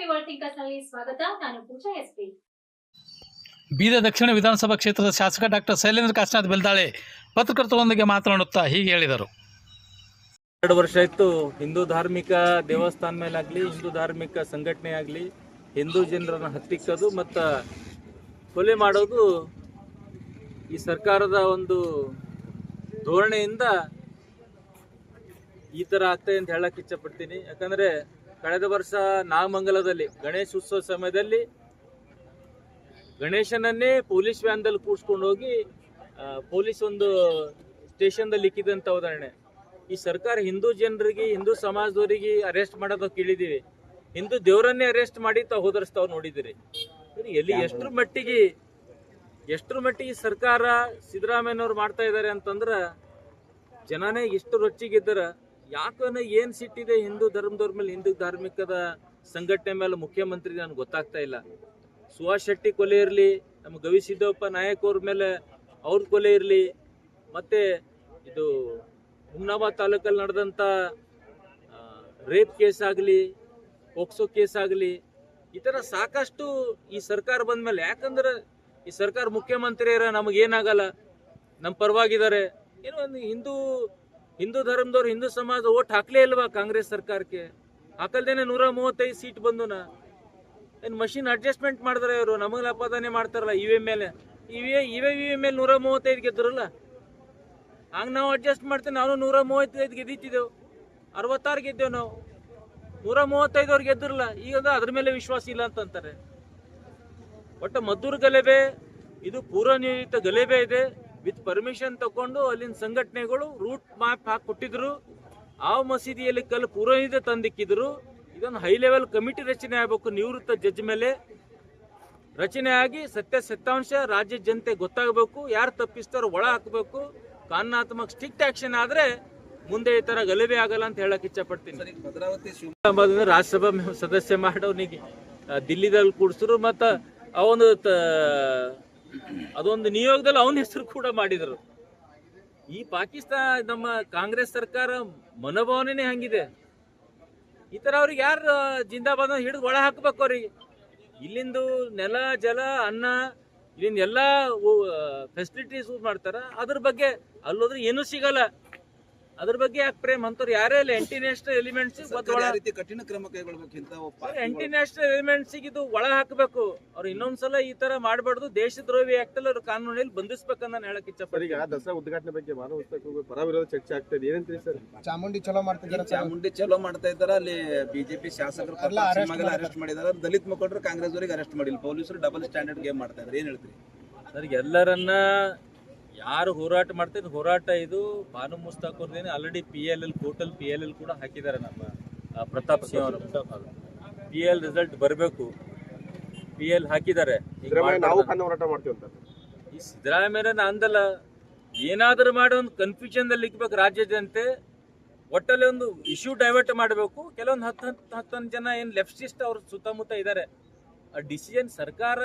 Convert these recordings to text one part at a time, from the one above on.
ಸ್ವಾಗತ. ನಾನು ಪೂಜಾ ಎಸ್ಪಿ. ಬೀದರ್ ದಕ್ಷಿಣ ವಿಧಾನಸಭಾ ಕ್ಷೇತ್ರದ ಶಾಸಕ ಡಾಕ್ಟರ್ ಶೈಲೇಂದ್ರ ಕಾಶನಾಥ್ ಬೆಲ್ದಾಳೆ ಪತ್ರಕರ್ತರೊಂದಿಗೆ ಮಾತನಾಡುತ್ತಾ ಹೀಗೆ ಹೇಳಿದರು. ಎರಡು ವರ್ಷ ಇತ್ತು ಹಿಂದೂ ಧಾರ್ಮಿಕ ದೇವಸ್ಥಾನ ಮೇಲಾಗಲಿ ಹಿಂದೂ ಧಾರ್ಮಿಕ ಸಂಘಟನೆ ಆಗಲಿ ಹಿಂದೂ ಜನರನ್ನು ಹತ್ತಿಕ್ಕೋದು ಮತ್ತು ಕೊಲೆ ಮಾಡೋದು ಈ ಸರ್ಕಾರದ ಒಂದು ಧೋರಣೆಯಿಂದ ಈ ಥರ ಆಗ್ತದೆ ಅಂತ ಹೇಳಕ್ಕೆ ಇಚ್ಛಪಡ್ತೀನಿ. ಯಾಕಂದರೆ ಕಳೆದ ವರ್ಷ ನಾಗಮಂಗಲದಲ್ಲಿ ಗಣೇಶ ಉತ್ಸವ ಸಮಯದಲ್ಲಿ ಗಣೇಶನನ್ನೇ ಪೊಲೀಸ್ ವ್ಯಾನ್ದಲ್ಲಿ ಕೂಡ್ಸ್ಕೊಂಡು ಹೋಗಿ ಪೊಲೀಸ್ ಒಂದು ಸ್ಟೇಷನ್ದಲ್ಲಿ ಇಕ್ಕಿದಂಥ ಉದಾಹರಣೆ ಈ ಸರ್ಕಾರ ಹಿಂದೂ ಜನರಿಗೆ ಹಿಂದೂ ಸಮಾಜದವರಿಗೆ ಅರೆಸ್ಟ್ ಮಾಡೋದು ಕೇಳಿದೀವಿ ಹಿಂದೂ ದೇವರನ್ನೇ ಅರೆಸ್ಟ್ ಮಾಡಿ ತಾವು ಹೋದರ್ಸ್ತಾವ್ ನೋಡಿದಿರಿ ಎಲ್ಲಿ ಎಷ್ಟರ ಮಟ್ಟಿಗೆ ಎಷ್ಟರ ಮಟ್ಟಿಗೆ ಸರ್ಕಾರ ಸಿದ್ದರಾಮಯ್ಯನವ್ರು ಮಾಡ್ತಾ ಇದ್ದಾರೆ ಅಂತಂದ್ರೆ ಜನನೇ ಎಷ್ಟು ರೊಚ್ಚಿಗಿದ್ದಾರ ಯಾಕನ ಏನ್ ಸಿಟ್ಟಿದೆ ಹಿಂದೂ ಧರ್ಮದವ್ರ ಮೇಲೆ ಹಿಂದೂ ಧಾರ್ಮಿಕದ ಸಂಘಟನೆ ಮೇಲೆ ಮುಖ್ಯಮಂತ್ರಿ ನನ್ಗೆ ಗೊತ್ತಾಗ್ತಾ ಇಲ್ಲ. ಸುಹಾಸ್ ಶೆಟ್ಟಿ ಕೊಲೆ ಇರಲಿ, ನಮ್ಮ ಗವಿ ಸಿದ್ದಪ್ಪ ನಾಯಕ್ ಅವ್ರ ಮೇಲೆ ಅವ್ರ ಕೊಲೆ ಇರಲಿ, ಮತ್ತೆ ಇದು ಹುಮ್ನಾಬಾದ್ ತಾಲೂಕಲ್ಲಿ ನಡೆದಂಥ ರೇಪ್ ಕೇಸ್ ಆಗಲಿ, ಪೋಕ್ಸೋ ಕೇಸ್ ಆಗಲಿ, ಈ ಥರ ಸಾಕಷ್ಟು ಈ ಸರ್ಕಾರ ಬಂದ ಮೇಲೆ ಯಾಕಂದ್ರೆ ಈ ಸರ್ಕಾರ ಮುಖ್ಯಮಂತ್ರಿಯರ ನಮಗೇನಾಗಲ್ಲ ನಮ್ಮ ಪರವಾಗಿದ್ದಾರೆ. ಏನೋ ಒಂದು ಹಿಂದೂ ಹಿಂದೂ ಧರ್ಮದವ್ರು ಹಿಂದೂ ಸಮಾಜ ಓಟ್ ಹಾಕ್ಲೇ ಇಲ್ವಾ ಕಾಂಗ್ರೆಸ್ ಸರ್ಕಾರಕ್ಕೆ? ಹಾಕಲ್ದೇನೆ ನೂರ ಮೂವತ್ತೈದು ಸೀಟ್ ಬಂದುನ. ಏನು ಮಷಿನ್ ಅಡ್ಜಸ್ಟ್ಮೆಂಟ್ ಮಾಡಿದ್ರೆ ಇವರು? ನಮಗೆ ಅಪದಾನೆ ಮಾಡ್ತಾರಲ್ಲ ಇವೆ ಮೇಲೆ ಇವೇ ಇವೆ ಇವೆ ಮೇಲೆ ನೂರ ಮೂವತ್ತೈದು ಗೆದ್ದರಲ್ಲ ಹಂಗೆ ನಾವು ಅಡ್ಜಸ್ಟ್ ಮಾಡ್ತೇವೆ, ನಾನು ನೂರ ಮೂವತ್ತೈದು ಗೆದ್ದಿತ್ತಿದ್ದೆವು ಅರವತ್ತಾರು ಗೆದ್ದೇವು ನಾವು. ನೂರ ಮೂವತ್ತೈದವ್ರು ಗೆದ್ದಿರಲ್ಲ ಈಗ ಅದು ಅದ್ರ ಮೇಲೆ ವಿಶ್ವಾಸ ಇಲ್ಲ ಅಂತಂತಾರೆ ಒಟ್ಟು ಮದ್ದೂರು ಗಲಭೆ, ಇದು ಪೂರ್ವ ನಿಯೋಜಿತ ಗಲಭೆ ಇದೆ. ವಿತ್ ಪರ್ಮಿಷನ್ ತಗೊಂಡು ಅಲ್ಲಿನ ಸಂಘಟನೆಗಳು ರೂಟ್ ಮ್ಯಾಪ್ ಹಾಕಿ ಕೊಟ್ಟಿದ್ರು. ಆ ಮಸೀದಿಯಲ್ಲಿ ಕಲ್ಲು ಪುರೋಹಿತ ತಂದಿಕ್ಕಿದ್ರು. ಇದೊಂದು ಹೈ ಲೆವೆಲ್ ಕಮಿಟಿ ರಚನೆ ಆಗಬೇಕು ನಿವೃತ್ತ ಜಡ್ಜ್ ಮೇಲೆ. ರಚನೆ ಆಗಿ ಸತ್ಯ ಸತ್ಯಾಂಶ ರಾಜ್ಯ ಜನತೆ ಗೊತ್ತಾಗಬೇಕು ಯಾರು ತಪ್ಪಿಸ್ತಾರೋ ಒಳ ಹಾಕಬೇಕು. ಕಾನೂನಾತ್ಮಕ ಸ್ಟ್ರಿಕ್ಟ್ ಆಕ್ಷನ್ ಆದರೆ ಮುಂದೆ ಈ ತರ ಗಲಭೆ ಆಗಲ್ಲ ಅಂತ ಹೇಳಕ್ ಇಚ್ಛಪಡ್ತೀನಿ. ಭದ್ರಾವತಿ ರಾಜ್ಯಸಭಾ ಸದಸ್ಯ ಮಾಡೋನಿಗೆ ದಿಲ್ಲಿದಲ್ಲಿ ಕೂಡಿಸಿದ್ರು. ಮತ್ತ ಅವನು ಅದೊಂದು ನಿಯೋಗದಲ್ಲಿ ಅವನ ಹೆಸರು ಕೂಡ ಮಾಡಿದರು. ಈ ಪಾಕಿಸ್ತಾನ ನಮ್ಮ ಕಾಂಗ್ರೆಸ್ ಸರ್ಕಾರ ಮನೋಭಾವನೆ ಹಂಗಿದೆ. ಈ ತರ ಅವ್ರಿಗೆ ಯಾರು ಜಿಂದಾಬಾದ್ ಹಿಡಿದು ಒಳ ಹಾಕ್ಬೇಕು ಅವ್ರಿಗೆ? ಇಲ್ಲಿಂದು ನೆಲ, ಜಲ, ಅನ್ನ, ಇಲ್ಲಿಂದ ಎಲ್ಲ ಫೆಸಿಲಿಟೀಸ್ ಮಾಡ್ತಾರ. ಅದ್ರ ಬಗ್ಗೆ ಅಲ್ಲೋದ್ರೆ ಏನೂ ಸಿಗಲ್ಲ. ಅದ್ರ ಬಗ್ಗೆ ಯಾಕೆ ಪ್ರೇಮ್? ಅಂತವ್ರು ಯಾರೇ ಇಲ್ಲ ಎಂಟಿ ನ್ಯಾಷನಲ್ ಎಲಿಮೆಂಟ್ಸ್ ರೀತಿ ಕಠಿಣ ಕ್ರಮ ಕೈಗೊಳ್ಬೇಕಿಂತ ಎಂಟಿ ನ್ಯಾಷನಲ್ ಎಲಿಮೆಂಟ್ಸ್ ಇದು ಒಳ ಹಾಕಬೇಕು. ಅವ್ರು ಇನ್ನೊಂದ್ಸಲ ಈ ತರ ಮಾಡಬಾರ್ದು. ದೇಶದ್ರೋಹಿ ಆಕ್ಟ್ ಅಲ್ಲಿ ಅವ್ರು ಕಾನೂನಲ್ಲಿ ಬಂಧಿಸ್ಬೇಕಂತ ನಾನು ಹೇಳಕ್ ಸರ್ ಇಚ್ಛಪಡ್ತೀನಿ ಈಗ ದಸರಾ ಉದ್ಘಾಟನೆ ಬಗ್ಗೆ ಮಾನವ ಪರ ವಿರೋಧ ಚರ್ಚೆ ಆಗ್ತಾ ಇದೆ. ಏನಂತೀರಿ ಸರ್? ಚಾಮುಂಡಿ ಚಲೋ ಮಾಡ್ತಿದ್ದಾರೆ ಚಾಮುಂಡಿ ಚಲೋ ಮಾಡ್ತಾ ಇದ್ದಾರೆ. ಅಲ್ಲಿ ಬಿಜೆಪಿ ಶಾಸಕರು ಅರೆಸ್ಟ್ ಮಾಡಿದ್ದಾರೆ. ಅರೆಸ್ಟ್ ಮಾಡಿದಾರೆ ದಲಿತ ಮುಖಂಡರು ಕಾಂಗ್ರೆಸ್ ಅವರಿಗೆ ಅರೆಸ್ಟ್ ಮಾಡಿಲ್ಲ. ಪೊಲೀಸರು ಡಬಲ್ ಸ್ಟ್ಯಾಂಡರ್ಡ್ ಗೇಮ್ ಮಾಡ್ತಾ ಇದ್ದಾರೆ. ಏನ್ ಹೇಳ್ತೀರಿ? ಸರ್ ಎಲ್ಲರನ್ನ ಯಾರು ಹೋರಾಟ ಮಾಡ್ತಾರೆ ಹೋರಾಟ ಇದು Banu Mushtaq ಅವ್ರದ್ದೇನೆ already P L L portal P L L ಕೂಡ ಹಾಕಿದ್ದಾರೆ ನಮ್ಮ ಪ್ರತಾಪ್ ಸಿಂಗ್ ಅವರು. ಪಿ ಎಲ್ ರಿಸಲ್ಟ್ ಬರಬೇಕು. ಪಿ ಎಲ್ ಹಾಕಿದ್ದಾರೆ. ಈ ಸಿದ್ದರಾಮಯ್ಯನ ಅಂದಲ್ಲ ಏನಾದರೂ ಮಾಡಿ ಒಂದು ಕನ್ಫ್ಯೂಷನ್ದಲ್ಲಿ ಇಕ್ಬೇಕು ರಾಜ್ಯ ಜನತೆ. ಒಟ್ಟಲ್ಲಿ ಒಂದು ಇಶ್ಯೂ ಡೈವರ್ಟ್ ಮಾಡಬೇಕು. ಕೆಲವೊಂದು ಹತ್ತು ಹತ್ತು ಹತ್ತೊಂದು ಜನ ಏನು ಲೆಫ್ಟಿಸ್ಟ್ ಅವ್ರ ಸುತ್ತಮುತ್ತ ಇದ್ದಾರೆ ಡಿಸಿಷನ್ ಸರ್ಕಾರ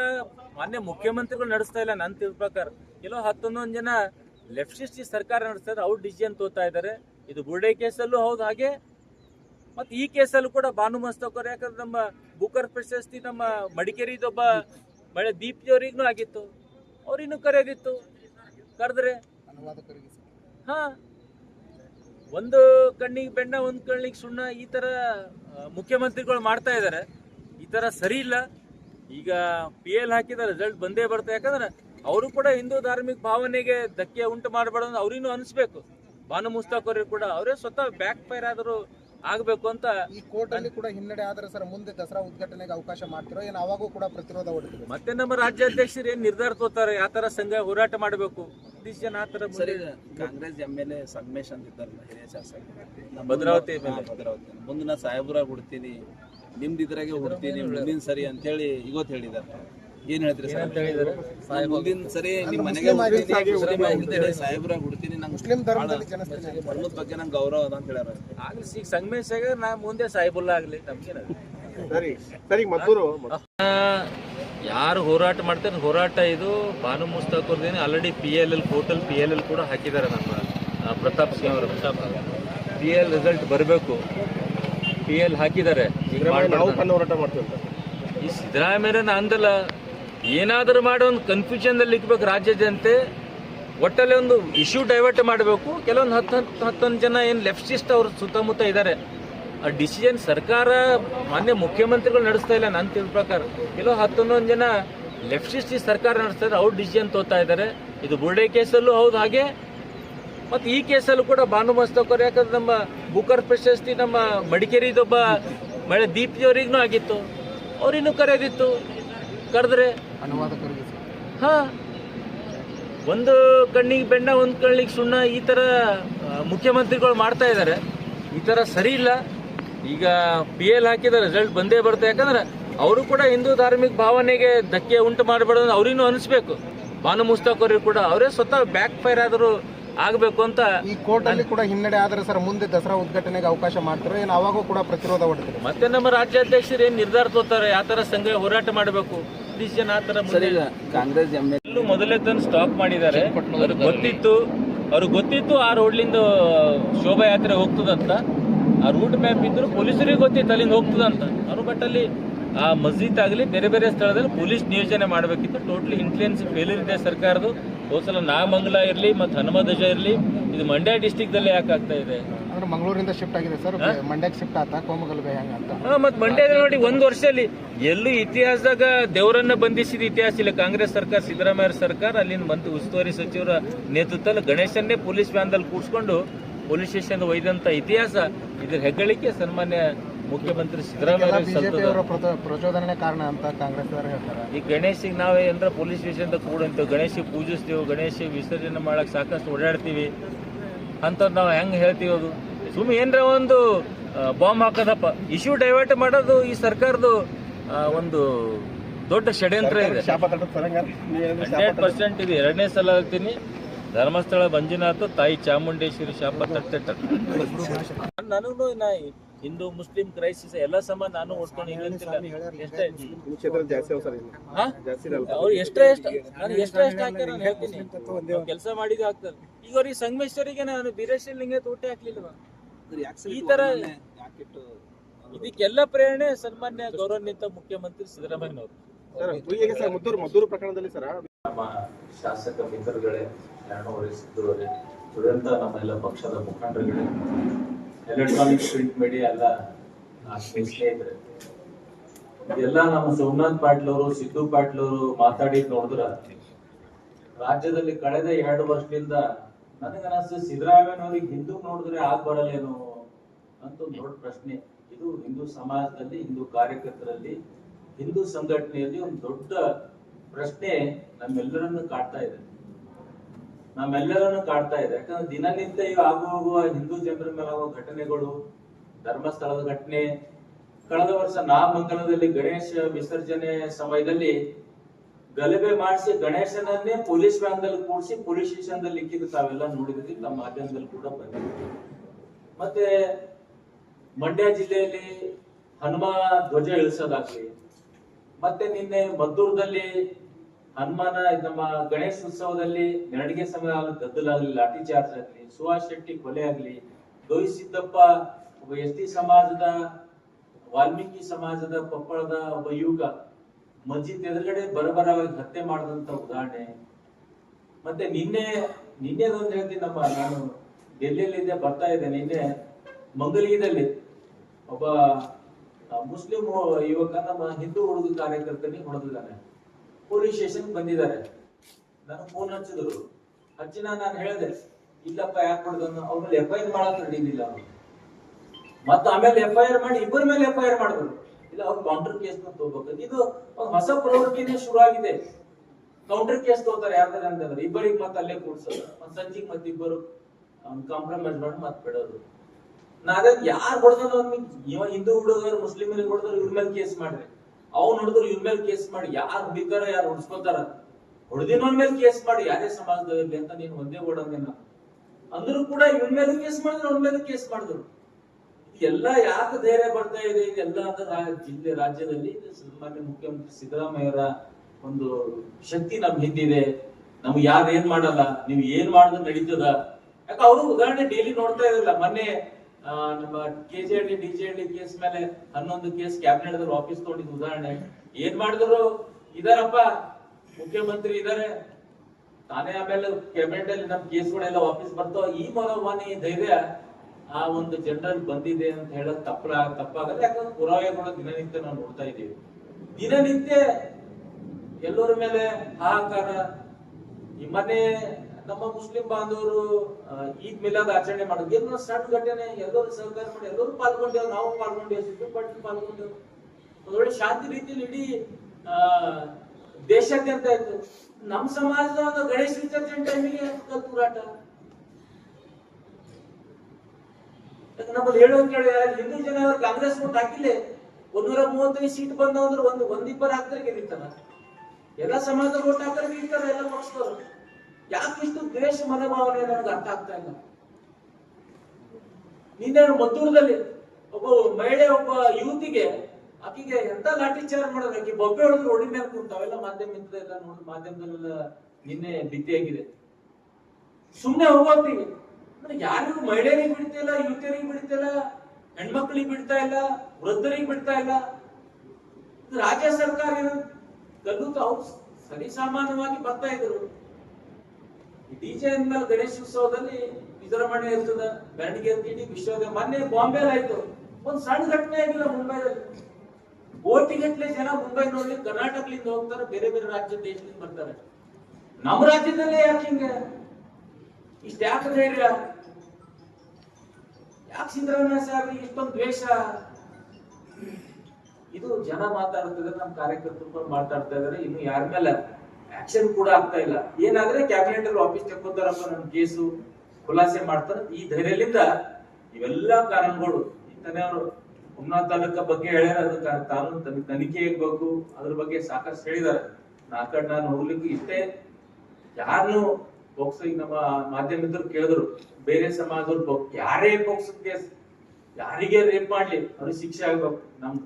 ಮಾನ್ಯ ಮುಖ್ಯಮಂತ್ರಿಗಳು ನಡೆಸ್ತಾ ಇಲ್ಲ ನನ್ನ ತಿಳಿದ ಪ್ರಕಾರ. ಕೆಲವು ಹತ್ತೊಂದೊಂದು ಜನ ಲೆಫ್ಟಿಸ್ಟ್ ಸರ್ಕಾರ ನಡೆಸ್ತಾ ಇದ್ದಾರೆ ಅವ್ರು ಡಿಸಿಷನ್ ತೋತಾ ಇದ್ದಾರೆ ಇದು ಬುರ್ಡೆ ಕೇಸಲ್ಲೂ ಹೌದು ಹಾಗೆ, ಮತ್ತು ಈ ಕೇಸಲ್ಲೂ ಕೂಡ ಭಾನು ಮಸ್ತಕರ್, ಯಾಕಂದ್ರೆ ನಮ್ಮ ಬುಕರ್ ಪ್ರಶಸ್ತಿ ನಮ್ಮ ಮಡಿಕೇರಿದೊಬ್ಬ ಮಳೆ ದೀಪ್ತಿಯವರಿಗೂ ಆಗಿತ್ತು. ಅವ್ರಿನ್ನೂ ಕರೆಯೋದಿತ್ತು ಕರೆದ್ರೆ. ಹಾ. ಒಂದು ಕಣ್ಣಿಗೆ ಬೆಣ್ಣ, ಒಂದು ಕಣ್ಣಿಗೆ ಸುಣ್ಣ ಈ ತರ ಮುಖ್ಯಮಂತ್ರಿಗಳು ಮಾಡ್ತಾ ಇದ್ದಾರೆ ಈ ತರ ಸರಿ ಇಲ್ಲ. ಈಗ ಪಿ ಎಲ್ ಹಾಕಿದ ರಿಸಲ್ಟ್ ಬಂದೇ ಬರುತ್ತೆ. ಯಾಕಂದ್ರೆ ಅವರು ಕೂಡ ಹಿಂದೂ ಧಾರ್ಮಿಕ ಭಾವನೆಗೆ ಧಕ್ಕೆ ಉಂಟು ಮಾಡಬಾರ್ದು ಅಂತ ಅವ್ರಿನ್ನು ಅನಿಸ್ಬೇಕು. ಬಾನು ಮುಸ್ತಾಕ್ ಅವ್ರಿಗೆ ಕೂಡ ಅವರೇ ಸ್ವತಃ ಬ್ಯಾಕ್ ಫೈರ್ ಆದರೂ ಆಗಬೇಕು ಅಂತ ಈ ಕೋರ್ಟ್ ಅಲ್ಲಿ ಕೂಡ ಹಿನ್ನಡೆ ಆದ್ರೆ ಸರ್ ಮುಂದೆ ದಸರಾ ಉದ್ಘಾಟನೆಗೆ ಅವಕಾಶ ಮಾಡ್ತಿರೋ ಏನು ಅವಾಗೂ ಕೂಡ ಪ್ರತಿರೋಧ ಹೊಡಿತೀವಿ ಮತ್ತೆ ನಮ್ಮ ರಾಜ್ಯಾಧ್ಯಕ್ಷರು ಏನ್ ನಿರ್ಧಾರ ತೋತಾರೆ? ಯಾವ ತರ ಸಂಘ ಹೋರಾಟ ಮಾಡಬೇಕು? ಜನ ಆ ತರ ಸರಿ Congress M L A Sangamesh ಅಂತ ಇದ್ದಾರಲ್ಲ ಹಿರಿಯ ಶಾಸಕ ನಮ್ಮ ಭದ್ರಾವತಿ. ಭದ್ರಾವತಿ. ಮುಂದೆ ನಾ ಸಾಹೇಬ್ರಾಗ ಹುಡ್ತೀನಿ. ನಿಮ್ದು ಇದ್ರಾಗೆ ಹುಡ್ತೀನಿ ಮುಂದಿನ ಸರಿ ಅಂತೇಳಿ ಇವತ್ತು ಹೇಳಿದ್ದಾರೆ ಏನ್ ಹೇಳ್ತೀರಿ ಸರ್ ಅಂತ ಮುಂದಿನ ಸರಿ ನಿಮ್ ಮನೆಗೆ ಸಾಹೇಬ್ರ ಹುಡ್ತೀನಿ, ಸಾಹೇಬ್ರಾಗ ನಂಗೆ ಮುಸ್ಲಿಂ. ಧರ್ಮದ ಬಗ್ಗೆ ನಂಗೆ ಗೌರವ ಅದ ಅಂತ ಹೇಳ್ಯಾರ. ಆಗ್ಲಿ ಈಗ ಸಂಗಮೇಶಾಗ ನಾ ಮುಂದೆ ಸಾಹೇಬುಲ್ಲ ಆಗ್ಲಿ ನಮ್ಗೇನ ಸರಿ ಸರಿ ಮದ್ದೂರು ಯಾರು ಹೋರಾಟ ಮಾಡ್ತಾರೆ ಹೋರಾಟ ಇದು ಬಾನು ದಿನ already P L L portal P L L ಕೂಡ ಹಾಕಿದ್ದಾರೆ ನಮ್ಮ ಆ, ಪ್ರತಾಪ್ ಸಿಂಗ್ ಅವರು. ಪಿ ಎಲ್ ರಿಸಲ್ಟ್ ಬರಬೇಕು. ಪಿ ಎಲ್ ಹಾಕಿದ್ದಾರೆ ಈ ಸಿದ್ದರಾಮಯ್ಯನ ಅಂದಲ್ಲ ಏನಾದರೂ ಮಾಡೋ ಒಂದು ಕನ್ಫ್ಯೂಷನ್ದಲ್ಲಿ ಇಕ್ಬೇಕು ರಾಜ್ಯ ಜನತೆ. ಒಟ್ಟಲ್ಲಿ ಒಂದು ಇಶ್ಯೂ ಡೈವರ್ಟ್ ಮಾಡಬೇಕು. ಕೆಲವೊಂದು ಹತ್ತು ಹತ್ತು ಹತ್ತೊಂದು ಜನ ಏನು ಲೆಫ್ಟಿಸ್ಟ್ ಅವ್ರ ಸುತ್ತಮುತ್ತ ಇದ್ದಾರೆ. ಆ ಡಿಸಿಷನ್ ಸರ್ಕಾರ ಮಾನ್ಯ ಮುಖ್ಯಮಂತ್ರಿಗಳು ನಡೆಸ್ತಾ ಇಲ್ಲ ನಾನು ತಿಳಿದ ಪ್ರಕಾರ. ಕೆಲವು ಹತ್ತೊಂದೊಂದು ಜನ ಲೆಫ್ಟಿಸ್ಟ್ ಈ ಸರ್ಕಾರ ನಡೆಸ್ತಾ ಇದ್ದಾರೆ ಅವ್ರು ಡಿಸಿಷನ್ ತೋತಾ ಇದ್ದಾರೆ. ಇದು ಬುರ್ಡೆ ಕೇಸಲ್ಲೂ ಹೌದು ಹಾಗೆ ಮತ್ತು ಈ ಕೇಸಲ್ಲೂ ಕೂಡ ಭಾನು ಮಸ್ತಕರು ಯಾಕಂದ್ರೆ ನಮ್ಮ ಬುಕರ್ ಪ್ರಶಸ್ತಿ ನಮ್ಮ ಮಡಿಕೇರಿದೊಬ್ಬ ಮಳೆ ದೀಪ್ತಿಯವರಿಗೂ ಆಗಿತ್ತು. ಅವ್ರಿನ್ನೂ ಕರೆಯೋದಿತ್ತು ಕರೆದ್ರೆ ಅನುವಾದಕರಿಗೆ. ಹಾ, ಒಂದು ಕಣ್ಣಿಗೆ ಬೆಣ್ಣ, ಒಂದು ಕಣ್ಣಿಗೆ ಸುಣ್ಣ ಈ ಥರ ಮುಖ್ಯಮಂತ್ರಿಗಳು ಮಾಡ್ತಾ ಇದ್ದಾರೆ ಈ ಥರ ಸರಿ ಇಲ್ಲ. ಈಗ ಪಿ ಎಲ್ ಹಾಕಿದ ರಿಸಲ್ಟ್ ಬಂದೇ ಬರುತ್ತೆ. ಯಾಕಂದ್ರೆ ಅವರು ಕೂಡ ಹಿಂದೂ ಧಾರ್ಮಿಕ ಭಾವನೆಗೆ ಧಕ್ಕೆ ಉಂಟು ಮಾಡಬಾರ್ದು ಅವ್ರಿಗೂ ಅನಿಸ್ಬೇಕು. ಭಾನು ಮುಸ್ತಾಕ್ ಅವ್ರಿಗೆ ಕೂಡ. ಅವರೇ ಸ್ವತಃ ಬ್ಯಾಕ್ ಫೈರ್ ಆದರೂ ಆಗಬೇಕು ಅಂತ ಈ ಕೋರ್ಟ್ ಅಲ್ಲಿ ಕೂಡ ಹಿನ್ನಡೆ ಆದ್ರೆ ಸರ್ ಮುಂದೆ ದಸರಾ ಉದ್ಘಾಟನೆಗೆ ಅವಕಾಶ ಮಾಡ್ತಾರೆ. ಏನು ಅವಾಗೂ ಕೂಡ ಪ್ರತಿರೋಧ ಒಡ್ತೀರಿ ಮತ್ತೆ ನಮ್ಮ ರಾಜ್ಯಾಧ್ಯಕ್ಷರು ಏನು ನಿರ್ಧಾರ ತೋತಾರೆ ಆ ಥರ ಸಂಘ ಹೋರಾಟ ಮಾಡಬೇಕು. ಡಿಸಿಷನ್ ಆ ಥರ ಸರ್ ಮುಂದೆ ಈಗ ಕಾಂಗ್ರೆಸ್ ಎಲ್ಲೂ ಮೊದಲೇ ತಂದು ಸ್ಟಾಪ್ ಮಾಡಿದ್ದಾರೆ. ಅವ್ರಿಗೆ ಗೊತ್ತಿತ್ತು ಅವ್ರಿಗೆ ಗೊತ್ತಿತ್ತು ಆ ರೋಡ್ಲಿಂದ ಶೋಭಾಯಾತ್ರೆ ಹೋಗ್ತದಂತ. ಆ ರೂಟ್ ಮ್ಯಾಪ್ ಇದ್ರು ಪೊಲೀಸರಿಗೆ ಗೊತ್ತಿತ್ತು ಅಲ್ಲಿಂದ ಹೋಗ್ತದಂತ. ಅವರು ಬಟ್ ಅಲ್ಲಿ ಆ ಮಸ್ಜಿದ್ ಆಗಲಿ ಬೇರೆ ಬೇರೆ ಸ್ಥಳದಲ್ಲಿ ಪೊಲೀಸ್ ನಿಯೋಜನೆ ಮಾಡಬೇಕಿತ್ತು. ಟೋಟಲಿ ಇನ್ಫ್ಲೂಯೆನ್ಸ್ ಫೇಲ್ಯೂರ್ ಇದೆ ಸರ್ಕಾರದ್ದು. ಹೋದ್ಸಲ ನಾಮಂಗಲ ಇರಲಿ ಮತ್ತು ಹನುಮಧ್ವಜ ಇರಲಿ ಇದು ಮಂಡ್ಯ ಡಿಸ್ಟಿಕ್ದಲ್ಲಿ ಯಾಕೆ ಆಗ್ತಾ ಇದೆ? ಮಂಗಳೂರಿಂದ ಶಿಫ್ಟ್ ಆಗಿದೆ ಸರ್. ಮಂಡ್ಯಕ್ಕೆ ಶಿಫ್ಟ್ ಆತ? ಕೋಮಗಲ್ಬೆ ಅಂತ? ಹಾ ಮತ್ ಮಂಡ್ಯದ ನೋಡಿ ಒಂದು ವರ್ಷದಲ್ಲಿ ಎಲ್ಲೂ ಇತಿಹಾಸದಾಗ ದೇವರನ್ನ ಬಂಧಿಸಿದ ಇತಿಹಾಸ ಇಲ್ಲ. ಕಾಂಗ್ರೆಸ್ ಸರ್ಕಾರ ಸಿದ್ದರಾಮಯ್ಯ ಸರ್ಕಾರ ಅಲ್ಲಿನ ಮಂತ್ರಿ ಉಸ್ತುವಾರಿ ಸಚಿವರ ನೇತೃತ್ವದಲ್ಲಿ ಗಣೇಶನ್ನೇ ಪೊಲೀಸ್ ವ್ಯಾನ್ದಲ್ಲಿ ಕೂಡಿಸ್ಕೊಂಡು ಪೊಲೀಸ್ ಸ್ಟೇಷನ್ ಒಯ್ದಂಥ ಇತಿಹಾಸ. ಇದ್ರ ಹೆಗ್ಗಳಿಕೆ ಸನ್ಮಾನ್ಯ ಮುಖ್ಯಮಂತ್ರಿ ಸಿದ್ದರಾಮಯ್ಯ. ಪ್ರಚೋದನೆ ಕಾರಣ ಅಂತ ಕಾಂಗ್ರೆಸ್ ಹೇಳ್ತಾರೆ. ಈ ಗಣೇಶಿಗೆ ನಾವೇ ಅಂದ್ರೆ ಪೊಲೀಸ್ ಸ್ಟೇಷನ್ ಕೂಡಂತೀವಿ ಗಣೇಶ ಪೂಜಿಸ್ತೀವಿ ಗಣೇಶ ವಿಸರ್ಜನೆ ಮಾಡಕ್ ಸಾಕಷ್ಟು ಓಡಾಡ್ತೀವಿ. ಅಂತ ನಾವು ಹೆಂಗ್ ಹೇಳ್ತೀವಿ ಅದು? ಸುಮ್ಮನೆ ಏನರ ಒಂದು ಬಾಂಬ್ ಹಾಕೋದಪ್ಪ. ಇಶ್ಯೂ ಡೈವರ್ಟ್ ಮಾಡೋದು ಈ ಸರ್ಕಾರದ್ದು ಆ, ಒಂದು ದೊಡ್ಡ ಷಡ್ಯಂತ್ರ ಇದೆ. ಹಂಡ್ರೆಡ್ ಪರ್ಸೆಂಟ್ ಇದು. ಎರಡನೇ ಸಲ ಹೇಳ್ತೀನಿ ಧರ್ಮಸ್ಥಳ ಮಂಜುನಾಥ ತಾಯಿ ಚಾಮುಂಡೇಶ್ವರಿ ಶಾಪ ತಟ್ಟೆ ನನಗೂ ನಾ ಹಿಂದೂ ಮುಸ್ಲಿಂ ಕ್ರೈಸಿಸ್ ಎಲ್ಲ ಸಂಬಂಧ ನಾನು ಹಿಂಗಂತಿಲ್ಲ ಎಷ್ಟೇ ಅವ್ರು ಎಷ್ಟೇ ಎಷ್ಟು ನಾನು ಎಷ್ಟೇ ಎಷ್ಟು ಹಾಕ್ತಾರೆ ನಾನು ಹೇಳ್ತೀನಿ. ಕೆಲಸ ಮಾಡಿದ್ದು ಆಗ್ತದೆ. ಈಗ ಅವ್ರಿಗೆ ಸಂಗಮೇಶ್ವರಿಗೆ ನಾನು ಬೀರೇಶ್ವರ ಲಿಂಗ ಊಟ ಹಾಕ್ಲಿಲ್ವಾ ಈ ತರ ಇದಕ್ಕೆಲ್ಲ ಪ್ರೇರಣೆ ಸನ್ಮಾನ್ಯ ಗೌರವಾನ್ವಿತ ಮುಖ್ಯಮಂತ್ರಿ ಸಿದ್ದರಾಮಯ್ಯನವರು. ಸರ್ ಈಗ ಸರ್ ಮುದ್ದೂರು ಮದ್ದೂರು ಪ್ರಕರಣದಲ್ಲಿ ಸರ್? ನಮ್ಮ ಶಾಸಕ ಮಿತ್ರಗಳೇ ಉಳಿದಂತ ನಮ್ಮೆಲ್ಲ ಪಕ್ಷದ ಮುಖಂಡರುಗಳೇ. ಎಲೆಕ್ಟ್ರಾನಿಕ್ ಪ್ರಿಂಟ್ ಮೀಡಿಯಾ ಎಲ್ಲ ಸ್ನೇಹಿತರೆ ಇದೆಲ್ಲ ನಮ್ಮ ಸೋಮನಾಥ್ ಪಾಟೀಲ್ ಅವರು ಸಿದ್ದು ಪಾಟೀಲ್ ಅವರು ಮಾತಾಡಿದ್ ನೋಡಿದ್ರ? ರಾಜ್ಯದಲ್ಲಿ ಕಳೆದ ಎರಡು ವರ್ಷದಿಂದ ನನಗನ್ನಿಸ್ತು ಸಿದ್ದರಾಮಯ್ಯನವ್ರಿಗೆ ಹಿಂದೂ ನೋಡಿದ್ರೆ ಆಗ್ ಬರಲ್ಲೇನೋ ಅಂತ ಒಂದು ದೊಡ್ಡ ಪ್ರಶ್ನೆ. ಇದು ಹಿಂದೂ ಸಮಾಜದಲ್ಲಿ, ಹಿಂದೂ ಕಾರ್ಯಕರ್ತರಲ್ಲಿ, ಹಿಂದೂ ಸಂಘಟನೆಯಲ್ಲಿ ಒಂದು ದೊಡ್ಡ ಪ್ರಶ್ನೆ ನಮ್ಮೆಲ್ಲರನ್ನು ಕಾಡ್ತಾ ಇದೆ. ನಮ್ಮೆಲ್ಲರನ್ನು ಕಾಡ್ತಾ ಇದೆ. ಯಾಕಂದ್ರೆ ದಿನನಿತ್ಯ ಆಗು ಹೋಗುವ ಹಿಂದೂ ಜನರ ಮೇಲೆ ಘಟನೆಗಳು, ಧರ್ಮಸ್ಥಳದ ಘಟನೆ, ಕಳೆದ ವರ್ಷ ನಾಮಂಗಲದಲ್ಲಿ ಗಣೇಶ ವಿಸರ್ಜನೆ ಸಮಯದಲ್ಲಿ ಗಲಭೆ ಮಾಡಿಸಿ ಗಣೇಶನನ್ನೇ ಪೊಲೀಸ್ ವ್ಯಾನ್ದಲ್ಲಿ ಕೂಡಿಸಿ ಪೊಲೀಸ್ ಸ್ಟೇಷನ್ದಲ್ಲಿ ಇಕ್ಕಿದ್ದು ತಾವೆಲ್ಲ ನೋಡಿದ್ರಿ ನಮ್ಮ ಮಾಧ್ಯಮದಲ್ಲಿ ಕೂಡ ಬಂದಿದೆ ಮತ್ತೆ ಮಂಡ್ಯ ಜಿಲ್ಲೆಯಲ್ಲಿ ಹನುಮ ಧ್ವಜ ಇಳಿಸೋದಾಗ್ಲಿ, ಮತ್ತೆ ನಿನ್ನೆ ಮದ್ದೂರದಲ್ಲಿ ಹನುಮಾನ ನಮ್ಮ ಗಣೇಶ ಉತ್ಸವದಲ್ಲಿ ನೆರಡಿಗೆ ಸಮಯ ಗದ್ದಲಾಗಲಿ ಲಾಠಿ ಚಾರ್ಜ್ ಆಗಲಿ, ಸುಭಾಷ್ ಶೆಟ್ಟಿ ಕೊಲೆ ಆಗಲಿ ಗೌರಿ ಸಿದ್ದಪ್ಪ ಒಬ್ಬ ಎಸ್ ಟಿ ಸಮಾಜದ, ವಾಲ್ಮೀಕಿ ಸಮಾಜದ ಕೊಪ್ಪಳದ ಒಬ್ಬ ಯುವಕ, ಮಸ್ಜಿದ್ ಎದುರುಗಡೆ ಬರಬರವಾಗಿ ಹತ್ಯೆ ಮಾಡಿದಂತ ಉದಾಹರಣೆ. ಮತ್ತೆ ನಿನ್ನೆ ನಿನ್ನೆದೊಂದು ಹೇಳ್ತೀನಿ ನಮ್ಮ, ನಾನು ಡೆಲ್ಲಿಯಲ್ಲಿದ್ದೆ ಬರ್ತಾ ಇದ್ದೆ ನಿನ್ನೆ ಮಂಗಲಗಿದಲ್ಲಿ ಒಬ್ಬ ಮುಸ್ಲಿಂ ಯುವಕ ನಮ್ಮ ಹಿಂದೂ ಹುಡುಗ ಕಾರ್ಯಕರ್ತನಿಗೆ ಹೊಡೆದಿದ್ದಾನೆ. ಪೊಲೀಸ್ ಸ್ಟೇಷನ್ ಬಂದಿದ್ದಾರೆ. ನನಗೆ ಫೋನ್ ಹಚ್ಚಿದ್ರು. ಹಚ್ಚಿನ ನಾನು ಹೇಳಿದೆ, ಇಲ್ಲಪ್ಪ, ಯಾಕೆ ಹೊಡೆದನು ಅವ್ರ ಮೇಲೆ ಎಫ್ ಐ ಆರ್ ಮಾಡಕ್ ನಡೀಲಿಲ್ಲ ಮತ್ತ ಆಮೇಲೆ ಎಫ್ ಐ ಆರ್ ಮಾಡಿ ಇಬ್ಬರ ಮೇಲೆ ಎಫ್ ಐ ಆರ್ ಮಾಡಿದ್ರು. ಇಲ್ಲ, ಅವ್ರು ಕೌಂಟರ್ ಕೇಸ್ ತಗೋಬೇಕು ಇದು ಒಂದು ಹೊಸ ಪ್ರವೃತ್ತಿನೇ ಶುರು ಆಗಿದೆ. ಕೌಂಟರ್ ಕೇಸ್ ತಗೋತಾರೆ ಯಾರ್ದಾರ ಅಂತಂದ್ರೆ ಇಬ್ಬರಿಗೆ ಮತ್ತೆ ಅಲ್ಲೇ ಕೂಡ್ಸೋದು. ಒಂದ್ ಸಂಜೆಗೆ ಮತ್ತೆ ಇಬ್ಬರು ಕಾಂಪ್ರಮೈಸ್ ಮಾಡಿ ಮತ್ತೆ ಬಿಡೋದು. ನಾ ಅದೇ ಯಾರು ಹೊಡೆದ್ರು ಇವ ಹಿಂದೂ ಹುಡುಗರು, ಮುಸ್ಲಿಮರಿಗೆ ಹೊಡೆದ್ರು ಇವ್ರ ಮೇಲೆ ಕೇಸ್ ಮಾಡ್ರಿ. ಅವ್ನು ನೋಡಿದ್ರು ಇವ್ರ ಮೇಲೆ ಕೇಸ್ ಮಾಡಿ, ಯಾರು ಹೊಡಿತಾರ ಯಾರು ಹೊಡ್ಸ್ಕೊತಾರ ಹೊಡೆದಿನವನ್ ಮೇಲೆ ಕೇಸ್ ಮಾಡಿ, ಯಾರೇ ಸಮಾಜದಲ್ಲಿ ಅಂತ ನೀನು ಒಂದೇ ಓಡಂಗಿಲ್ಲ ಅಂದ್ರೂ ಕೂಡ ಇವ್ರ ಮೇಲೆ ಕೇಸ್ ಮಾಡಿದ್ರು, ಅವ್ನ ಮೇಲೆ ಕೇಸ್ ಮಾಡಿದ್ರು. ಎಲ್ಲ ಯಾಕೆ ಧೈರ್ಯ ಬರ್ತಾ ಇದೆ ಇದೆಲ್ಲ ಅಂದ್ರೆ ಜಿಲ್ಲೆ, ರಾಜ್ಯದಲ್ಲಿ ಸನ್ಮಾನ್ಯ ಮುಖ್ಯಮಂತ್ರಿ ಸಿದ್ದರಾಮಯ್ಯರ ಒಂದು ಶಕ್ತಿ ನಮ್ ಹಿಂದಿದೆ. ನಮ್ಗೆ ಯಾರು ಏನ್ ಮಾಡಲ್ಲ, ನೀವು ಏನ್ ಮಾಡಿದ್ರು ನಡೀತದ. ಯಾಕ ಅವರು ಉದಾಹರಣೆ ಡೈಲಿ ನೋಡ್ತಾ ಇರಲ್ಲ ಮೊನ್ನೆ ಆ, ಡಿ ಜಿ ಹಳ್ಳಿ ಕೇಸ್ ಮೇಲೆ ಹನ್ನೊಂದು ಕೇಸ್ ಕ್ಯಾಬಿನೆಟ್ ಆಫೀಸ್ ತಗೊಂಡಿದ್ದು ಉದಾಹರಣೆ. ಏನ್ ಮಾಡಿದ್ರು? ಇದಾರಪ್ಪ. ಮುಖ್ಯಮಂತ್ರಿ ಇದಾರೆ. ತಾನೇ ಆಮೇಲೆ ಕ್ಯಾಬಿನೆಟ್ ಅಲ್ಲಿ ನಮ್ ಕೇಸ್ಗಳೆಲ್ಲ ವಾಪಸ್ ಬರ್ತಾವ ಈ ಮನೋಭಾವನೆ ಧೈರ್ಯ ಆ ಒಂದು ಜನರಲ್ ಬಂದಿದೆ ಅಂತ ಹೇಳೋದು ತಪ್ಪ ತಪ್ಪಾಗಲ್ಲ. ಯಾಕಂದ್ರೆ ಪುರಾವೆಗಳು ದಿನನಿತ್ಯ ನಾವು ನೋಡ್ತಾ ಇದ್ದೀವಿ. ದಿನನಿತ್ಯ ಎಲ್ಲರ ಮೇಲೆ ಹಾಹಾಕಾರ. ಈ ಮೊನ್ನೆ ನಮ್ಮ ಮುಸ್ಲಿಂ ಬಾಂಧವರು ಈದ್ ಮಿಲಾದ್ ಆಚರಣೆ ಮಾಡೋದು. ಏನೋ ಸಣ್ಣ ಘಟನೆ ಎಲ್ಲರೂ ಸಹಕಾರ ಮಾಡಿ ಎಲ್ಲರೂ ಪಾಲ್ಗೊಂಡೇವ್ ನಾವು ಪಾಲ್ಗೊಂಡೇವ್ ಸುಪ್ರೀಂ ಪಾಟೀಲ್ ಪಾಲ್ಗೊಂಡೇವ್ ಒಂದ್ ಒಳ್ಳೆ ಶಾಂತಿ ರೀತಿಯಲ್ಲಿ ಇಡೀ ಆ, ದೇಶಾದ್ಯಂತ ಆಯ್ತು ನಮ್ಮ ಸಮಾಜದ ಗಣೇಶ ವಿಸರ್ಜನೆ ಟೈಮಿಗೆ ತೂರಾಟ ನಮ್ಮಲ್ಲಿ ಹೇಳೋದ್ ಕೇಳಿ ಹಿಂದೂ ಜನ ಕಾಂಗ್ರೆಸ್ ಓಟ್ ಹಾಕಿಲ್ಲೇ. ಒಂದೂರ ಮೂವತ್ತೈದು ಸೀಟ್ ಬಂದವ ಅಂದ್ರೆ ಒಂದು ಒಂದಿಬ್ಬರು ಹಾಕ್ತಾರೆ ಗೆದ್ದಿತ್ತಾರ ಎಲ್ಲ ಸಮಾಜದ ಓಟ್ ಹಾಕ್ತಾರೆ ಗೆದ್ದಿರ್ತಾರೆ ಎಲ್ಲ ಯಾಕೆ ಇಷ್ಟು ದ್ವೇಷ ಮನೋಭಾವನೆ ನನಗೆ ಅರ್ಥ ಆಗ್ತಾ ಇಲ್ಲ. ನಿನ್ನೆ ಮದ್ದೂರದಲ್ಲಿ ಒಬ್ಬ ಮಹಿಳೆ, ಒಬ್ಬ ಯುವತಿಗೆ ಆಕಿಗೆ ಎಂತ ಲಾಠಿ ಚಾರ್ಜ್ ಮಾಡೋದು? ಆಕಿ ಬೊಬ್ಬೆ ಹೊಡೆದ್ರು ಒಡಿ ಮೇಲೆ ಕುಂತಾವೆಲ್ಲ ಮಾಧ್ಯಮ ಎಲ್ಲ ನೋಡಿ, ಮಾಧ್ಯಮದಲ್ಲೆಲ್ಲ ನಿನ್ನೆ ಬಿತ್ತಿಯಾಗಿದೆ ಸುಮ್ನೆ ಹೋಗ್ತೀವಿ. ಯಾರಿಗೂ ಮಹಿಳೆಯರಿಗೆ ಬಿಡ್ತಾ ಇಲ್ಲ, ಯುವತಿಯರಿಗೆ ಬಿಡ್ತಾ ಇಲ್ಲ, ಹೆಣ್ಮಕ್ಳಿಗೆ ಬಿಡ್ತಾ ಇಲ್ಲ, ವೃದ್ಧರಿಗೆ ಬಿಡ್ತಾ ಇಲ್ಲ. ರಾಜ್ಯ ಸರ್ಕಾರ ಏನು ಕಲ್ಲು ಸರಿ ಸಾಮಾನ್ಯವಾಗಿ ಬರ್ತಾ ಇದ್ರು. ಡಿಜೆ ಅಂದ್ಮೇಲೆ ಗಣೇಶ ಉತ್ಸವದಲ್ಲಿ ವಿಜೃಂಭಣೆ ಇರ್ತದ ಬೆಳಗ್ಗೆ ಇಡೀ ವಿಶ್ವದ ಮೊನ್ನೆ ಬಾಂಬೆ ಆಯ್ತು. ಒಂದ್ ಸಣ್ಣ ಘಟನೆ ಆಗಿಲ್ಲ ಮುಂಬೈದಲ್ಲಿ. ಕೋಟಿಗಟ್ಟಲೆ ಜನ ಮುಂಬೈ ನೋಡಿ ಕರ್ನಾಟಕದಿಂದ ಹೋಗ್ತಾರೆ, ಬೇರೆ ಬೇರೆ ರಾಜ್ಯ ದೇಶದಿಂದ ಬರ್ತಾರೆ. ನಮ್ಮ ರಾಜ್ಯದಲ್ಲೇ ಯಾಕೆ ಹಿಂಗ? ಇಷ್ಟ ಯಾಕೆ ಧೈರ್ಯ. ಯಾಕೆ ಸಿದ್ದರಾಮಯ್ಯ ಸರ್ ಇಷ್ಟೊಂದು ದ್ವೇಷ? ಇದು ಜನ ಮಾತಾಡ್ತಿದ್ರೆ ನಮ್ಮ ಕಾರ್ಯಕರ್ತರು ಮಾತಾಡ್ತಾ ಇದಾರೆ ಇನ್ನು ಯಾರ ಮೇಲೆ? ಆಕ್ಷನ್ ಕೂಡ ಆಗ್ತಾ ಇಲ್ಲ. ಏನಾದ್ರೆ ಕ್ಯಾಬಿನೆಟ್ ಅಲ್ಲಿ ಆಫೀಸ್ ತಕ್ಕೋತಾರಪ್ಪ ನನ್ನ ಕೇಸು ಖುಲಾಸೆ ಮಾಡ್ತಾರ. ಈ ಧೈರ್ಯದಿಂದ ಇವೆಲ್ಲ ಕಾರಣಗಳು ಅವರು ಉಮ್ನಾಥ್ ತಾಲೂಕ ಬಗ್ಗೆ ಹೇಳ್ಯಾರ ಅದು ತಾನು ತನಿಖೆ ಆಗ್ಬೇಕು ಅದ್ರ ಬಗ್ಗೆ ಸಾಕಷ್ಟು ಹೇಳಿದಾರೆ. ನಾಕಡ್ ನಾನು ಹೋಗ್ಲಿಕ್ಕೂ ಇಷ್ಟೇ ಯಾರನ್ನು ಈಗ ನಮ್ಮ ಮಾಧ್ಯಮದವ್ರು ಕೇಳಿದ್ರು. ಬೇರೆ ಸಮಾಜದವ್ರು ಯಾರೇ ಪೋಕ್ಸೋ ಕೇಸ್ ಯಾರಿಗೆ ರೇಪ್ ಮಾಡ್ಲಿ ಅವ್ರಿಗೆ ಶಿಕ್ಷೆ ಆಗ್ಬೇಕು ನಮ್ದು.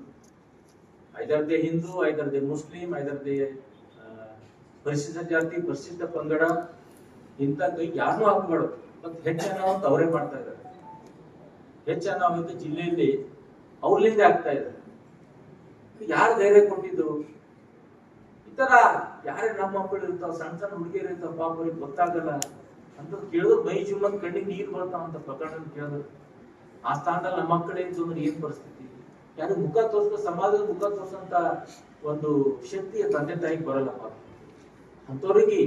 Either they Hindu either they Muslim either they ಆ, ಪರಿಶಿಷ್ಟ ಜಾತಿ, ಪರಿಶಿಷ್ಟ ಪಂಗಡ ಇಂಥ ಯಾರನ್ನೂ ಹಾಕ್ಬಾರ್ದು ಮತ್ತೆ ಹೆಚ್ಚು ಅಂತ ಅವರೇ ಮಾಡ್ತಾ ಇದ್ದಾರೆ. ಹೆಚ್ಚು ಅಂತ ಜಿಲ್ಲೆಯಲ್ಲಿ ಅವ್ರಲಿಂದ ಆಗ್ತಾ ಇದೆ ಯಾರು ಧೈರ್ಯ ಕೊಟ್ಟಿದ್ದು? ಈ ತರ ಯಾರೇ ನಮ್ಮ ಮಕ್ಕಳು ಇರ್ತಾವ, ಸಣ್ಣ ಸಣ್ಣ ಹುಡುಗಿಯರು ಇರ್ತಾವ, ಪಾಪ ಅವ್ರಿಗೆ ಗೊತ್ತಾಗಲ್ಲ. ಅಂತ ಕೇಳಿದ್ರು ಮೈ ಜುಮ್ಮನ್ ಕಣ್ಣಿಗೆ ನೀರು ಬರ್ತಾವ ಅಂತ ಪ್ರಕರಣ ಕೇಳಿದ್ರು. ಆ ಸ್ಥಾನದಲ್ಲಿ ನಮ್ಮ ಮಕ್ಕಳೇ ಇದ್ದು ಅಂದ್ರೆ ಏನ್ ಪರಿಸ್ಥಿತಿ? ಯಾರು ಮುಖ ತೋರಿಸ್ಕೊ, ಸಮಾಜದ ಮುಖ ತೋರಿಸಂತ ಒಂದು ಶಕ್ತಿಯ ತಂದೆ ತಾಯಿಗೆ ಬರಲ್ಲಪ್ಪ ಅಂತವ್ರಿಗೆ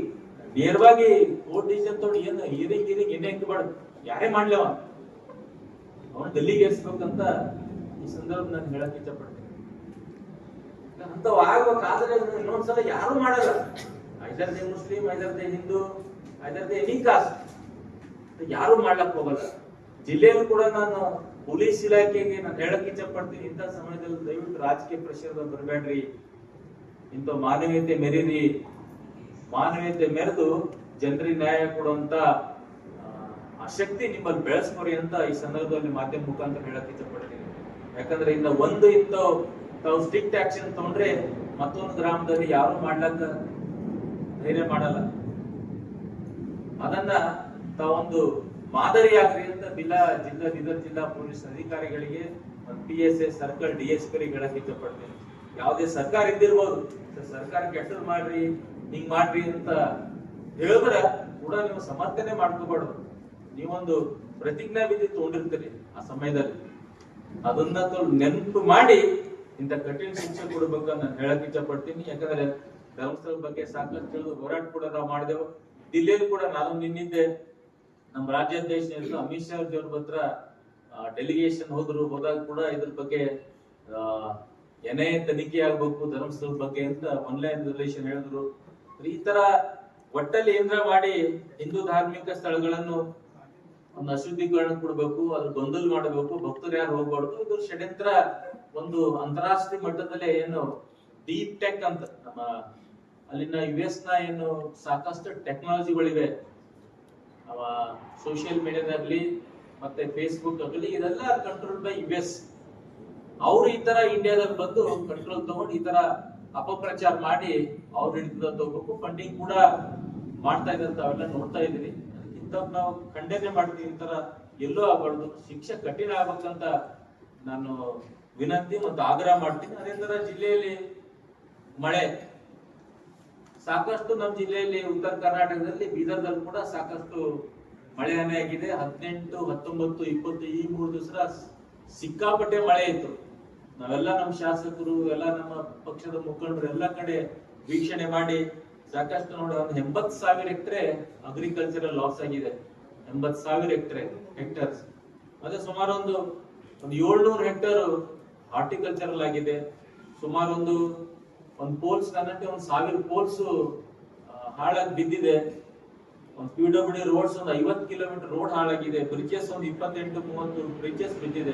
ನೇರವಾಗಿ ಕೋರ್ಟ್ ಡಿಸಿಷನ್ ಏನ ಹೀರಿಂಗ್ ಹೀರಿಂಗ್ ಏನೇ ಹಾಕಬಾರ್ದು ಯಾರೇ ಮಾಡ್ಲವ ಅವನ್ ಡೆಲ್ಲಿಗೆ ಏರ್ಸ್ಬೇಕಂತ ಈ ಸಂದರ್ಭ ನಾನು ಹೇಳಕ್ ಇಷ್ಟಪಡ್ತೀನಿ. ಅಂತವ್ ಆಗ್ಬೇಕಾದ್ರೆ ಇನ್ನೊಂದ್ಸಲ ಯಾರು ಮಾಡಲ್ಲ. Either they Muslim either they Hindu either they any caste ಯಾರು ಮಾಡ್ಲಕ್ ಹೋಗಲ್ಲ. ಜಿಲ್ಲೆಯಲ್ಲೂ ಕೂಡ ನಾನು ಪೊಲೀಸ್ ಇಲಾಖೆಗೆ ನಾನು ಹೇಳಕ್ ಇಷ್ಟಪಡ್ತೀನಿ. ಇಂಥ ಸಮಯದಲ್ಲಿ ದಯವಿಟ್ಟು ರಾಜಕೀಯ ಪ್ರೆಷರ್ ಬರಬೇಡ್ರಿ. ಇಂಥ ಮಾನವೀಯತೆ ಮೆರೀರಿ. ಮಾನವೀಯತೆ ಮೆರೆದು ಜನರಿಗೆ ನ್ಯಾಯ ಕೊಡುವಂತ ಆ, ಶಕ್ತಿ ನಿಮ್ಮಲ್ಲಿ ಬೆಳೆಸ್ಕೊರಿ ಅಂತ ಈ ಸಂದರ್ಭದಲ್ಲಿ ಮಾಧ್ಯಮ ಮುಖಾಂತರ ಹೇಳಕ್ ಇಷ್ಟಪಡ್ತೀನಿ. ಯಾಕಂದ್ರೆ ಇನ್ನ ಒಂದು ಇಂತ ತಾವು ಸ್ಟ್ರಿಕ್ಟ್ ಆಕ್ಷನ್ ತಗೊಂಡ್ರೆ ಮತ್ತೊಂದು ಗ್ರಾಮದಲ್ಲಿ ಯಾರು ಮಾಡ್ಲಕ್ಕ ಧೈರ್ಯ ಮಾಡಲ್ಲ. ಅದನ್ನ ತಾವೊಂದು ಮಾದರಿಯಾಗ್ರಿ ಅಂತ ಜಿಲ್ಲಾ ಜಿಲ್ಲಾ ಬೀದರ್ ಜಿಲ್ಲಾ ಪೊಲೀಸ್ ಅಧಿಕಾರಿಗಳಿಗೆ P S A circle D S P ಹೇಳಕ್ ಇಷ್ಟಪಡ್ತೀನಿ. ಯಾವುದೇ ಸರ್ಕಾರ ಇದ್ದಿರ್ಬೋದು ಸರ್ಕಾರ ಕೆಟ್ಟದ್ ಮಾಡ್ರಿ. ಹಿಂಗ್ ಮಾಡ್ರಿ ಅಂತ ಹೇಳಿದ್ರೆ ಕೂಡ ನೀವು ಸಮರ್ಥನೆ ಮಾಡ್ಕೋಬಾರ್ದು. ನೀವೊಂದು ಪ್ರತಿಜ್ಞಾ ವಿಧಿ ತಗೊಂಡಿರ್ತೀರಿ ಆ ಸಮಯದಲ್ಲಿ. ಅದನ್ನ ನೆನಪು ಮಾಡಿ ಇಂಥ ಕಠಿಣ ಶಿಕ್ಷೆ ಕೊಡ್ಬೇಕು ನಾನು ಹೇಳಕ್ ಇಷ್ಟಪಡ್ತೀನಿ. ಯಾಕಂದ್ರೆ ಧರ್ಮಸ್ಥಳ ಬಗ್ಗೆ ಸಾಕಷ್ಟು ತಿಳಿದು ಹೋರಾಟ ಕೂಡ ನಾವು ಮಾಡಿದೆವು. ದಿಲ್ಲಿಯಲ್ಲಿ ಕೂಡ ನಾನು ನಿನ್ನಿದ್ದೆ. ನಮ್ಮ ರಾಜ್ಯಾಧ್ಯಕ್ಷ ಅಮಿತ್ ಶಾ ಅವ್ರ ಹತ್ರ ಡೆಲಿಗೇಷನ್ ಹೋದ್ರು. ಹೋದಾಗ ಕೂಡ ಇದ್ರ ಬಗ್ಗೆ ಆ, ಏನೇ ತನಿಖೆ ಆಗ್ಬೇಕು ಧರ್ಮಸ್ಥಳ ಬಗ್ಗೆ ಅಂತ ಆನ್ಲೈನ್ ರಿಲೇಷನ್ ಹೇಳಿದ್ರು. ಈ ತರ ಒಟ್ಟಲ್ಲಿ ಏನ್ರ ಮಾಡಿ ಹಿಂದೂ ಧಾರ್ಮಿಕ ಸ್ಥಳಗಳನ್ನು ಒಂದು ಅಶುದ್ಧೀಕರಣ ಕೊಡ್ಬೇಕು, ಅದ್ರ ಗೊಂದಲ ಮಾಡಬೇಕು, ಭಕ್ತರು ಯಾರು ಹೋಗ್ಬಾರ್ದು, ಇದು ಷಡ್ಯಂತ್ರ ಒಂದು ಅಂತಾರಾಷ್ಟ್ರೀಯ ಮಟ್ಟದಲ್ಲಿ ಏನು ಡೀಪ್ ಟೆಕ್ ಅಂತ. ನಮ್ಮ ಅಲ್ಲಿನ ಯು ಎಸ್ನ ಏನು ಸಾಕಷ್ಟು ಟೆಕ್ನಾಲಜಿಗಳಿವೆ ಅವ ಸೋಷಿಯಲ್ ಮೀಡಿಯಾದಾಗ್ಲಿ ಮತ್ತೆ ಫೇಸ್ಬುಕ್ ಆಗಲಿ ಇದೆಲ್ಲ ಕಂಟ್ರೋಲ್ ಬೈ ಯು ಎಸ್ ಅವ್ರು ಈ ತರ ಇಂಡಿಯಾದಲ್ಲಿ ಬಂದು ಕಂಟ್ರೋಲ್ ತಗೊಂಡು ಈ ತರ ಅಪಪ್ರಚಾರ ಮಾಡಿ ಅವ್ರ ಹಿಡಿದ ತಗೋಬೇಕು ಫಂಡಿಂಗ್ ಕೂಡ ಮಾಡ್ತಾ ಇದ್ದಂತ ಅವೆಲ್ಲ ನೋಡ್ತಾ ಇದೀವಿ ಇಂಥವ್ ನಾವು ಖಂಡನೆ ಮಾಡ್ತೀವಿ ತರ ಎಲ್ಲೂ ಆಗಬಾರ್ದು. ಶಿಕ್ಷೆ ಕಠಿಣ ಆಗ್ಬೇಕಂತ ನಾನು ವಿನಂತಿ ಮತ್ತು ಆಗ್ರಹ ಮಾಡ್ತೀನಿ. ಅದೇ ತರ ಜಿಲ್ಲೆಯಲ್ಲಿ ಮಳೆ. ಸಾಕಷ್ಟು ನಮ್ಮ ಜಿಲ್ಲೆಯಲ್ಲಿ ಉತ್ತರ ಕರ್ನಾಟಕದಲ್ಲಿ, ಬೀದರ್ದಲ್ಲಿ ಕೂಡ ಸಾಕಷ್ಟು ಮಳೆ ಆಗಿದೆ ಹದಿನೆಂಟು, ಹತ್ತೊಂಬತ್ತು, ಇಪ್ಪತ್ತು ಈ ಮೂರು ದಿವಸ ಸಿಕ್ಕಾಪಟ್ಟೆ ಮಳೆ ಇತ್ತು. ನಾವೆಲ್ಲ ನಮ್ಮ ಶಾಸಕರು, ಎಲ್ಲ ನಮ್ಮ ಪಕ್ಷದ ಮುಖಂಡರು ಎಲ್ಲ ಕಡೆ ವೀಕ್ಷಣೆ ಮಾಡಿ ಸಾಕಷ್ಟು ನೋಡಿ, ಒಂದು ಎಂಬತ್ ಸಾವಿರ ಎಕರೆ ಅಗ್ರಿಕಲ್ಚರಲ್ ಲಾಸ್ ಆಗಿದೆ. ಎಂಬತ್ ಸಾವಿರ ಎಕರೆ ಹೆಕ್ಟರ್ಸ್ ಮತ್ತೆ ಸುಮಾರು ಒಂದು ಒಂದು ಏಳ್ನೂರು ಹೆಕ್ಟರ್ ಹಾರ್ಟಿಕಲ್ಚರಲ್ ಆಗಿದೆ. ಸುಮಾರು ಒಂದು ಒಂದು ಪೋಲ್ಸ್ ನನ್ನಂತೆ ಒಂದು ಸಾವಿರ ಪೋಲ್ಸ್ ಹಾಳಾಗಿ ಬಿದ್ದಿದೆ. ಒಂದು ಪಿ ಡಬ್ಲ್ಯೂ ಡಿ ರೋಡ್ಸ್ ಒಂದು ಐವತ್ತು ಕಿಲೋಮೀಟರ್ ರೋಡ್ ಹಾಳಾಗಿದೆ. ಬ್ರಿಡ್ಜಸ್ ಒಂದು ಇಪ್ಪತ್ತೆಂಟು, ಮೂವತ್ತು ಬ್ರಿಡ್ಜಸ್ ಬಿದ್ದಿದೆ.